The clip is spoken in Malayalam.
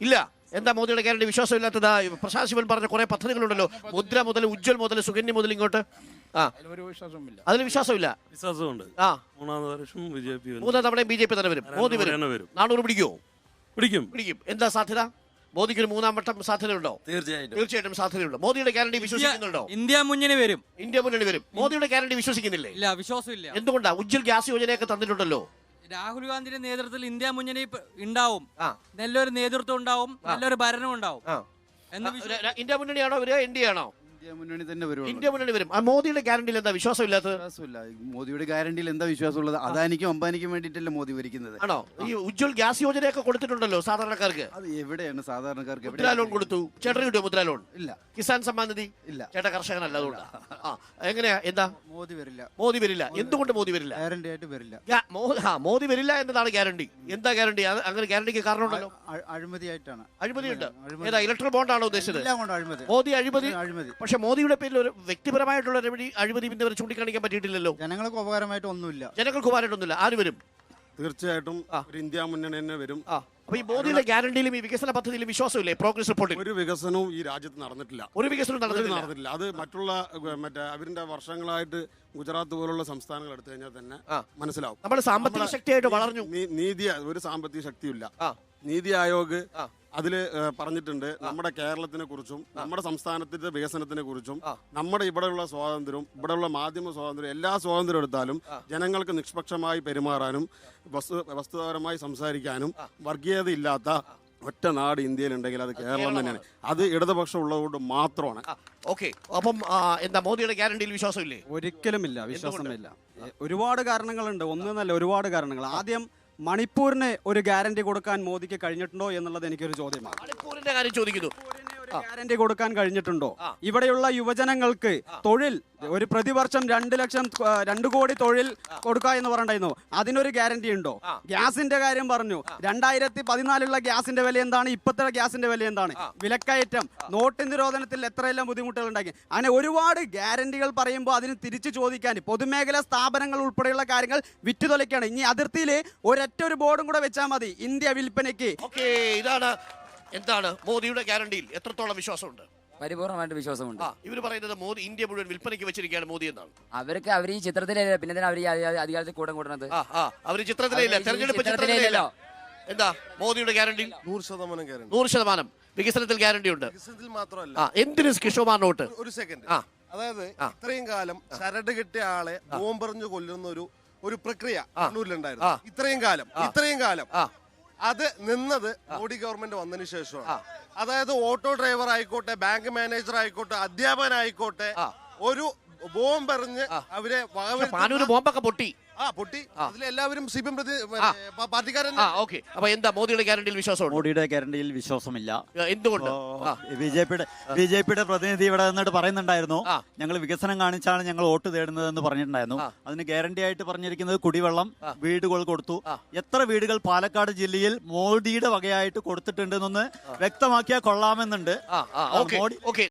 ഇല്ല. എന്താ മോദിയുടെ കാര്യം വിശ്വാസമില്ലാത്തത്? പ്രശാന്ത് ശിവൻ പറഞ്ഞ കുറെ പദ്ധതികളുണ്ടല്ലോ. മുദ്ര മുതൽ ഉജ്ജ്വൽ മുതൽ സുകന്യ മുതൽ ഇങ്ങോട്ട്? ആ. ഒരു വിശ്വാസമില്ല അതിൽ വിശ്വാസമില്ല. വിശ്വാസമുണ്ട്. ആ. മൂന്നാം വർഷം ബി ജെ പി മൂന്നാം തവണ ബി ജെ പി തന്നെ വരും. മോദി വരും. നാണൂറ് പിടിക്കുമോ പിടിക്കും. പിടിക്കും. എന്താ സാധ്യത? മോദിക്ക് ഒരു മൂന്നാം വട്ടം സാധ്യതയുണ്ടോ? തീർച്ചയായിട്ടും. തീർച്ചയായിട്ടും സാധ്യതയുണ്ട്. മോദിയുടെ ഗ്യാരണ്ടി വിശ്വസിക്കുന്നുണ്ടോ? ഇന്ത്യ മുന്നണി വരും. ഇന്ത്യ മുന്നണി വരും. മോദിയുടെ ഗ്യാരണ്ടി വിശ്വസിക്കുന്നില്ലേ? ഇല്ല വിശ്വാസമില്ല. എന്തുകൊണ്ടാ? ഉജ്ജ്വൽ ഗ്യാസ് യോജനയൊക്കെ തന്നിട്ടുണ്ടല്ലോ. രാഹുൽ ഗാന്ധിയുടെ നേതൃത്വത്തിൽ ഇന്ത്യ മുന്നണി ഉണ്ടാവും. നല്ലൊരു നേതൃത്വം ഉണ്ടാവും നല്ലൊരു ഭരണം ഉണ്ടാവും. ഇന്ത്യ മുന്നണിയാണോ ഇവർ എൻ ഡി ആണോ? ഇന്ത്യ മുന്നണി തന്നെ വരുള്ളൂ. ഇന്ത്യ മുന്നണി വരും. ആ മോദിയുടെ ഗ്യാരണ്ടിയിൽ എന്താ? വിശ്വാസമില്ലാത്തത്? വിശ്വാസമില്ല. മോദിയുടെ ഗ്യാരണ്ടിയിൽ എന്താ വിശ്വാസമുള്ളത്? അദാനിക്കും അംബാനിക്കും വേണ്ടിയിട്ടല്ല മോദി ഭരിക്കുന്നത്. ആണോ? ഈ ഉജ്ജ്വൽ ഗ്യാസ് യോജനയൊക്കെ കൊടുത്തിട്ടുണ്ടല്ലോ സാധാരണക്കാർക്ക്? അത് എവിടെയാണ് സാധാരണക്കാർക്ക്? മുദ്രാ ലോൺ കൊടുത്തു. ചേട്ടന് കിട്ടുമോ മുദ്രാ ലോൺ? ഇല്ല. കിസാൻ സമ്മാൻ നിധി? ഇല്ല. ചേട്ടൻ കർഷകനല്ല അതുകൊണ്ട്. ആ. എങ്ങനെയാ? എന്താ? മോദി വരില്ല. മോദി വരില്ല. എന്തുകൊണ്ട് മോദി വരില്ല? ഗ്യാരണ്ടി ആയിട്ട് വരില്ല. ഗ്യാ- മോ- ആ, മോദി വരില്ല എന്നതാണ് ഗ്യാരണ്ടി എന്താ ഗ്യാരണ്ടി അത് അങ്ങനെ ഗ്യാരണ്ടിക്ക് കാരണമുണ്ടല്ലോ. അഴിമതിയായിട്ടാണ്. അഴിമതിയുണ്ട്. അഴിമതി. ഏതാ ഇലക്ട്രിക് ബോണ്ടാണോ ഉദ്ദേശിച്ചത്? എല്ലാം കൊണ്ട് അഴിമതി. മോദി അഴിമതി. അഴിമതി. പക്ഷെ മോദിയുടെ പേരിൽ ഒരു വ്യക്തിപരമായിട്ടുള്ള ഒരു അഴിമതി അഴിമതി പിന്നെ അവർ ചൂണ്ടിക്കാണിക്കാൻ പറ്റിയിട്ടില്ലല്ലോ. ജനങ്ങൾക്ക് ഉപകാരമായിട്ട് ഒന്നുമില്ല. ജനങ്ങൾക്ക് ഉപകാരമായിട്ടൊന്നുമില്ല ആര് വരും? തീർച്ചയായിട്ടും ഒരു ഇന്ത്യ മുന്നണി തന്നെ വരും. ആ. അപ്പൊ ഈ മോദിയുടെ ഗ്യാരണ്ടിയിലും ഈ വികസന പദ്ധതിയിലും വിശ്വാസമില്ലേ? പ്രോഗ്രസ് റിപ്പോർട്ടിൽ ഒരു വികസനവും ഈ രാജ്യത്ത് നടന്നിട്ടില്ല. ഒരു വികസനവും ഒരു നടന്നിട്ടില്ല. നടന്നിട്ടില്ല. അത് മറ്റുള്ള മറ്റേ അവരിന്റെ വർഷങ്ങളായിട്ട് ഗുജറാത്ത് പോലുള്ള സംസ്ഥാനങ്ങൾ എടുത്തു കഴിഞ്ഞാൽ തന്നെ ആ. മനസ്സിലാവും. നമ്മൾ സാമ്പത്തിക ശക്തിയായിട്ട് വളർന്നു. നീ- നീതി ഒരു സാമ്പത്തിക ശക്തിയില്ല ആ. നീതി ആയോഗ് ആ. അതിൽ ഏ, പറഞ്ഞിട്ടുണ്ട് നമ്മുടെ കേരളത്തിനെ കുറിച്ചും നമ്മുടെ സംസ്ഥാനത്തിന്റെ വികസനത്തിനെ കുറിച്ചും നമ്മുടെ ഇവിടെയുള്ള സ്വാതന്ത്ര്യം ഇവിടെയുള്ള മാധ്യമ സ്വാതന്ത്ര്യം എല്ലാ സ്വാതന്ത്ര്യം എടുത്താലും ജനങ്ങൾക്ക് നിഷ്പക്ഷമായി പെരുമാറാനും വസ്തു വസ്തുതാപരമായി സംസാരിക്കാനും വർഗീയതയില്ലാത്ത ഒറ്റ നാട് ഇന്ത്യയിലുണ്ടെങ്കിൽ അത് കേരളം തന്നെയാണ്. അത് ഇടതുപക്ഷം ഉള്ളതുകൊണ്ട് മാത്രമാണ്. ഓക്കെ. അപ്പം എന്താ മോദിയുടെ ഗ്യാരണ്ടിയിൽ വിശ്വാസമില്ലേ? ഒരിക്കലുമില്ല വിശ്വാസമില്ല. എ, ഒരുപാട് കാരണങ്ങളുണ്ട്. ഒന്നല്ല ഒരുപാട് കാരണങ്ങൾ. ആദ്യം മണിപ്പൂരിന് ഒരു ഗ്യാരണ്ടി കൊടുക്കാൻ മോദിക്ക് കഴിഞ്ഞിട്ടുണ്ടോ എന്നുള്ളത് എനിക്കൊരു ചോദ്യമാണ്. മണിപ്പൂരിന്റെ കാര്യം ചോദിക്കുന്നു. ഗ്യാരണ്ടി കൊടുക്കാൻ കഴിഞ്ഞിട്ടുണ്ടോ? ഇവിടെയുള്ള യുവജനങ്ങൾക്ക് തൊഴിൽ ഒരു പ്രതിവർഷം രണ്ട് ലക്ഷം രണ്ടു കോടി തൊഴിൽ കൊടുക്കുക എന്ന് പറഞ്ഞിരുന്നു അതിനൊരു ഗ്യാരണ്ടി ഉണ്ടോ? ഗ്യാസിന്റെ കാര്യം പറഞ്ഞു. രണ്ടായിരത്തി പതിനാലിലുള്ള ഗ്യാസിന്റെ വില എന്താണ്? ഇപ്പോഴത്തെ ഗ്യാസിന്റെ വില എന്താണ്? വിലക്കയറ്റം നോട്ട് നിരോധനത്തിൽ എത്രയെല്ലാം ബുദ്ധിമുട്ടുകൾ ഉണ്ടാക്കി. അങ്ങനെ ഒരുപാട് ഗ്യാരണ്ടികൾ പറയുമ്പോൾ അതിന് തിരിച്ചു ചോദിക്കാൻ പൊതുമേഖലാ സ്ഥാപനങ്ങൾ ഉൾപ്പെടെയുള്ള കാര്യങ്ങൾ വിറ്റുതൊലയ്ക്കാണ്. ഇനി അതിർത്തിയിൽ ഒരൊറ്റ ഒരു ബോർഡും കൂടെ വെച്ചാൽ മതി. ഇന്ത്യ വിൽപ്പനയ്ക്ക്. ഓക്കെ ഇതാണ് എന്താണ് മോദിയുടെ ഗ്യാരണ്ടിയിൽ എത്രത്തോളം വിശ്വാസമുണ്ട്? പരിപൂർണമായിട്ട് വിശ്വാസമുണ്ട്. ആ ഇവർ പറയുന്നത് മോദി ഇന്ത്യ മുഴുവൻ വിൽപ്പനയ്ക്ക് വെച്ചിരിക്കുകയാണ് മോദി എന്നാണ്. അവർക്ക് അവർ ഈ ചിത്രത്തിലേ പിന്നെ എന്തിനാ അവർ ഈ അധി- അധികാരത്തിൽ കൂടെ കൂടുന്നത് ആ ആ അവർ ചിത്രത്തിലേ ഇല്ല അവർ ഈ തെരഞ്ഞെടുപ്പ് ചിത്രത്തിലേ ചിത്രത്തിലേ എന്താ മോദിയുടെ ഗ്യാരണ്ടി? നൂറ് ശതമാനം ഗ്യാരണ്ടി. നൂറ് ശതമാനം. വികസനത്തിൽ ഗ്യാരണ്ടി ഉണ്ട്. വികസനത്തിൽ മാത്രമല്ല. ആ എന്തിന് കിഷോമാർ നോട്ട് ഒരു സെക്കൻഡ് ആ. അതായത് ഇത്രയും കാലം ചരട് കിട്ടിയ ആളെ ബോംബെറിഞ്ഞു കൊല്ലുന്ന ഒരു ഒരു പ്രക്രിയ കണ്ണൂരിലുണ്ടായിരുന്നു. ഇത്രയും കാലം ഇത്രയും കാലം. ആ. അത് നിന്നത് മോഡി ഗവൺമെന്റ് വന്നതിന് ശേഷമാണ് അതായത് ഓട്ടോ ഡ്രൈവർ ആയിക്കോട്ടെ ബാങ്ക് മാനേജർ ആയിക്കോട്ടെ അധ്യാപകനായിക്കോട്ടെ. ഒരു ബോംബെറിഞ്ഞ് അവരെ പാനൂര് ബോംബൊക്കെ പൊട്ടി. ആ പൊട്ടി. അതിലെല്ലാവരും സി പി എം പ്രതി. പാർട്ടിക്കാരൻ ആ ഓക്കെ. അപ്പൊ എന്താ മോദിയുടെ ഗ്യാരണ്ടിയിൽ വിശ്വാസം മോഡിയുടെ ഗ്യാരണ്ടിയിൽ വിശ്വാസമില്ല. എന്തുകൊണ്ട്? ആ, ബി ജെ പിയുടെ ബി ജെ പിയുടെ പ്രതിനിധി ഇവിടെ നിന്നിട്ട് പറയുന്നുണ്ടായിരുന്നു. ഞങ്ങൾ വികസനം കാണിച്ചാണ് ഞങ്ങൾ വോട്ട് തേടുന്നതെന്ന് പറഞ്ഞിട്ടുണ്ടായിരുന്നു. അതിന് ഗ്യാരണ്ടി ആയിട്ട് പറഞ്ഞിരിക്കുന്നത് കുടിവെള്ളം വീടുകൾ കൊടുത്തു. എത്ര വീടുകൾ പാലക്കാട് ജില്ലയിൽ മോദിയുടെ വകയായിട്ട് കൊടുത്തിട്ടുണ്ടെന്നൊന്ന് വ്യക്തമാക്കിയാൽ കൊള്ളാമെന്നുണ്ട്. മോഡി ഓക്കെ.